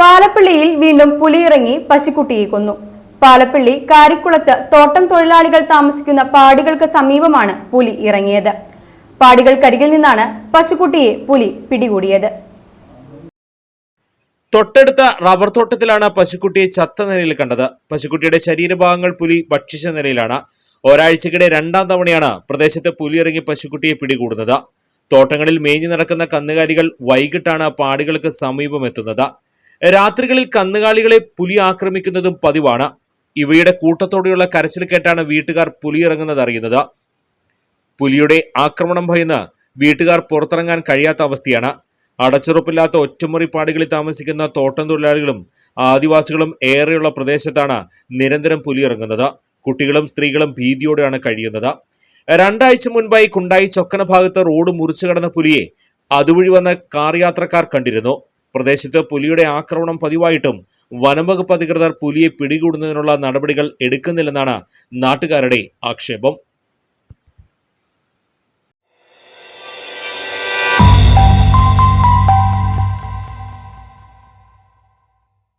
പാലപ്പള്ളിയിൽ വീണ്ടും പുലിയിറങ്ങി പശുക്കുട്ടിയെ കൊന്നു പാലപ്പള്ളി കാരിക്കുളത്ത് തോട്ടം തൊഴിലാളികൾ താമസിക്കുന്ന പാടികൾക്ക് സമീപമാണ് പുലി ഇറങ്ങിയത്. പാടികൾക്കരികിൽ നിന്നാണ് പശുക്കുട്ടിയെ പുലി പിടികൂടിയത്. തൊട്ടടുത്ത റബ്ബർ തോട്ടത്തിലാണ് പശുക്കുട്ടിയെ ചത്ത നിലയിൽ കണ്ടത്. പശുക്കുട്ടിയുടെ ശരീരഭാഗങ്ങൾ പുലി ഭക്ഷിച്ച നിലയിലാണ്. ഒരാഴ്ചക്കിടെ രണ്ടാം തവണയാണ് പ്രദേശത്ത് പുലി ഇറങ്ങി പശുക്കുട്ടിയെ പിടികൂടുന്നത്. തോട്ടങ്ങളിൽ മേഞ്ഞു നടക്കുന്ന കന്നുകാലികൾ വൈകിട്ടാണ് പാടികൾക്ക് സമീപമെത്തുന്നത് രാത്രികളിൽ കന്നുകാലികളെ പുലി ആക്രമിക്കുന്നതും പതിവാണ്. ഇവയുടെ കൂട്ടത്തോടെയുള്ള കരച്ചിൽ കേട്ടാണ് വീട്ടുകാർ പുലിയിറങ്ങുന്നത് അറിയുന്നത്. പുലിയുടെ ആക്രമണം ഭയന്ന് വീട്ടുകാർ പുറത്തിറങ്ങാൻ കഴിയാത്ത അവസ്ഥയാണ്. അടച്ചുറപ്പില്ലാത്ത ഒറ്റമുറി പാടികളിൽ താമസിക്കുന്ന തോട്ടം തൊഴിലാളികളും ആദിവാസികളും ഏറെയുള്ള പ്രദേശത്താണ് നിരന്തരം പുലിയിറങ്ങുന്നത്. കുട്ടികളും സ്ത്രീകളും ഭീതിയോടെയാണ് കഴിയുന്നത്. രണ്ടാഴ്ച മുൻപായി കുണ്ടായി ചൊക്കന ഭാഗത്ത് റോഡ് മുറിച്ചു കടന്ന പുലിയെ അതുവഴി വന്ന കാർ യാത്രക്കാർ കണ്ടിരുന്നു. പ്രദേശത്ത് പുലിയുടെ ആക്രമണം പതിവായിട്ടും വനംവകുപ്പ് അധികൃതർ പുലിയെ പിടികൂടുന്നതിനുള്ള നടപടികൾ എടുക്കുന്നില്ലെന്നാണ് നാട്ടുകാരുടെ ആക്ഷേപം.